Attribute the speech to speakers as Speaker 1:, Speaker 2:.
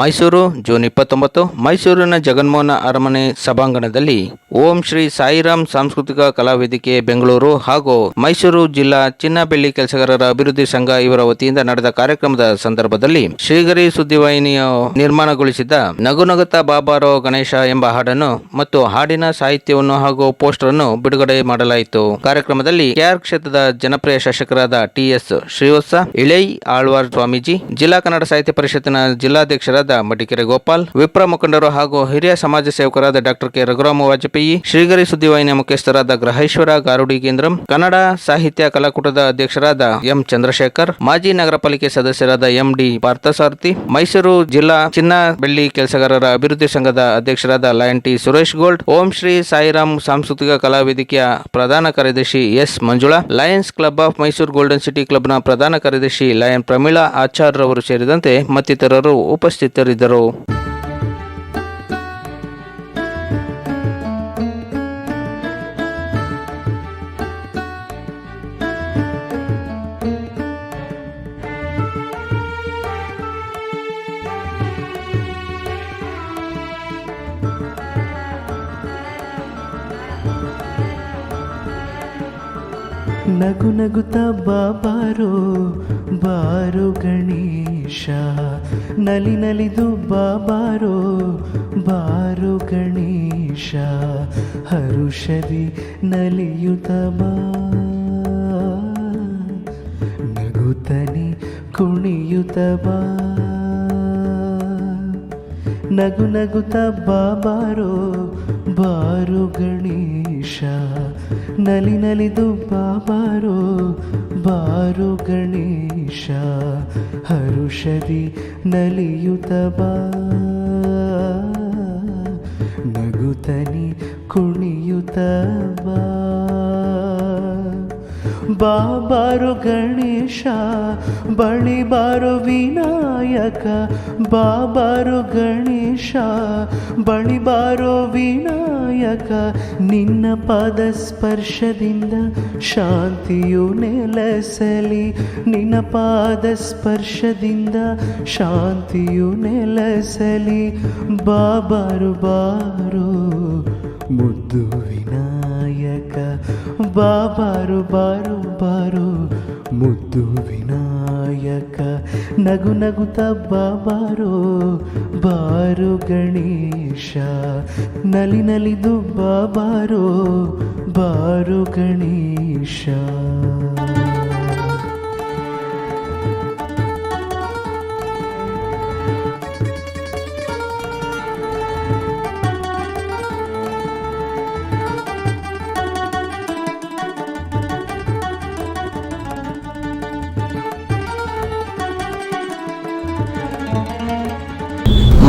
Speaker 1: Mysuru, June ಇಪ್ಪತ್ತೊಂಬತ್ತು, ಮೈಸೂರಿನ ಜಗನ್ಮೋಹನ ಅರಮನೆ ಸಭಾಂಗಣದಲ್ಲಿ ಓಂ ಶ್ರೀ ಸಾಯಿರಾಮ್ ಸಾಂಸ್ಕೃತಿಕ ಕಲಾ ವೇದಿಕೆ ಬೆಂಗಳೂರು ಹಾಗೂ ಮೈಸೂರು ಜಿಲ್ಲಾ ಚಿನ್ನಬೆಳ್ಳಿ ಕೆಲಸಗಾರರ ಅಭಿವೃದ್ಧಿ ಸಂಘ ಇವರ ವತಿಯಿಂದ ನಡೆದ ಕಾರ್ಯಕ್ರಮದ ಸಂದರ್ಭದಲ್ಲಿ ಶ್ರೀಗರಿ ಸುದ್ದಿವಾಹಿನಿಯ ನಿರ್ಮಾಣಗೊಳಿಸಿದ್ದ ನಗುನಗತ ಬಾಬಾರೋ ಗಣೇಶ ಎಂಬ ಹಾಡನ್ನು ಮತ್ತು ಹಾಡಿನ ಸಾಹಿತ್ಯವನ್ನು ಹಾಗೂ ಪೋಸ್ಟರ್ ಅನ್ನು ಬಿಡುಗಡೆ ಮಾಡಲಾಯಿತು. ಕಾರ್ಯಕ್ರಮದಲ್ಲಿ ಕೆಆರ್ ಕ್ಷೇತ್ರದ ಜನಪ್ರಿಯ ಶಾಸಕರಾದ ಟಿಎಸ್ ಶ್ರೀವತ್ಸ, ಇಳೈ ಆಳ್ವಾರ್ ಸ್ವಾಮೀಜಿ, ಜಿಲ್ಲಾ ಕನ್ನಡ ಸಾಹಿತ್ಯ ಪರಿಷತ್ತಿನ ಜಿಲ್ಲಾಧ್ಯಕ್ಷರಾದ ಮಡಿಕೆರೆ ಗೋಪಾಲ್, ವಿಪ್ರ ಮುಖಂಡರು ಹಾಗೂ ಹಿರಿಯ ಸಮಾಜ ಸೇವಕರಾದ ಡಾಕ್ಟರ್ ಕೆ. ರಘುರಾಮ ವಾಜಪೇಯಿ, ಶ್ರೀಗರಿ ಸುದ್ದಿವಾಹಿನಿಯ ಮುಖ್ಯಸ್ಥರಾದ ಗ್ರಹೇಶ್ವರ ಗಾರುಡಿಗೇಂದ್ರಂ ಕನ್ನಡ ಸಾಹಿತ್ಯ ಕಲಾಕೂಟದ ಅಧ್ಯಕ್ಷರಾದ ಎಂ. ಚಂದ್ರಶೇಖರ್, ಮಾಜಿ ನಗರ ಪಾಲಿಕೆ ಸದಸ್ಯರಾದ ಎಂ. ಡಿ. ಪಾರ್ಥಸಾರಥಿ, ಮೈಸೂರು ಜಿಲ್ಲಾ ಚಿನ್ನ ಬೆಳ್ಳಿ ಕೆಲಸಗಾರರ ಅಭಿವೃದ್ಧಿ ಸಂಘದ ಅಧ್ಯಕ್ಷರಾದ lion T. Suresh gold, Om Shri Sairam ಸಾಂಸ್ಕೃತಿಕ ಕಲಾ ವೇದಿಕೆಯ ಪ್ರಧಾನ ಕಾರ್ಯದರ್ಶಿ S. Manjula, lions club of Mysuru golden city ಕ್ಲಬ್ನ ಪ್ರಧಾನ ಕಾರ್ಯದರ್ಶಿ ಲಯನ್ ಪ್ರಮೀಳಾ ಆಚಾರ್ ರವರು ಸೇರಿದಂತೆ ಮತ್ತಿತರರು ಉಪಸ್ಥಿತರಿದ್ದರು. ರೈತರಿದ್ದರು.
Speaker 2: ನಗು ನಗುತ್ತ ಬಾಬಾರೋ, ಬಾರೋ ಗಣೇಶ. ನಲಿ ನಲಿದು ಬಾಬಾರೋ, ಬಾರೋ ಗಣೇಶ. ಹರುಷದಿ ನಲಿಯುತ ಬಾ ನಗುತನಿ ಕುಣಿಯುತ ಬಾ ನಗು ನಗುತ್ತ ಬಾಬಾರೋ, ಬಾರೋ ಗಣೇಶ. ನಲಿ ನಲಿದು ಬಾಬಾರೋ ಬಾರೋ ಗಣೇಶ ಹರುಷದಿ ನಲಿಯುತ ಬಾ. ನಗುತನಿ ಕುಣಿಯುತ ಬಾ. ಬಾಬಾರು ಗಣೇಶ, ಬಳಿ ಬಾರು ವಿನಾಯಕ, ಬಾಬಾರು ಗಣೇಶ, ಬಳಿ ಬಾರೋ ವಿನಾಯಕ, ನಿನ್ನ ಪಾದ ಸ್ಪರ್ಶದಿಂದ ಶಾಂತಿಯು ನೆಲೆಸಲಿ. ನಿನ್ನ ಪಾದ ಸ್ಪರ್ಶದಿಂದ ಶಾಂತಿಯು ನೆಲೆಸಲಿ. ಬಾಬಾರು ಬಾರು ಮುದ್ದು ವಿನಾಯಕ ಬಾಬಾರು, ಬಾರು ಬಾರು. ಮುದ್ದು ವಿನಾಯಕ ನಗು ನಗುತ ಬಾಬಾರು. ಬಾರು ಗಣೇಶ, ನಲಿ ನಲಿದು ಬಾಬಾರು. ಬಾರು ಗಣೇಶ.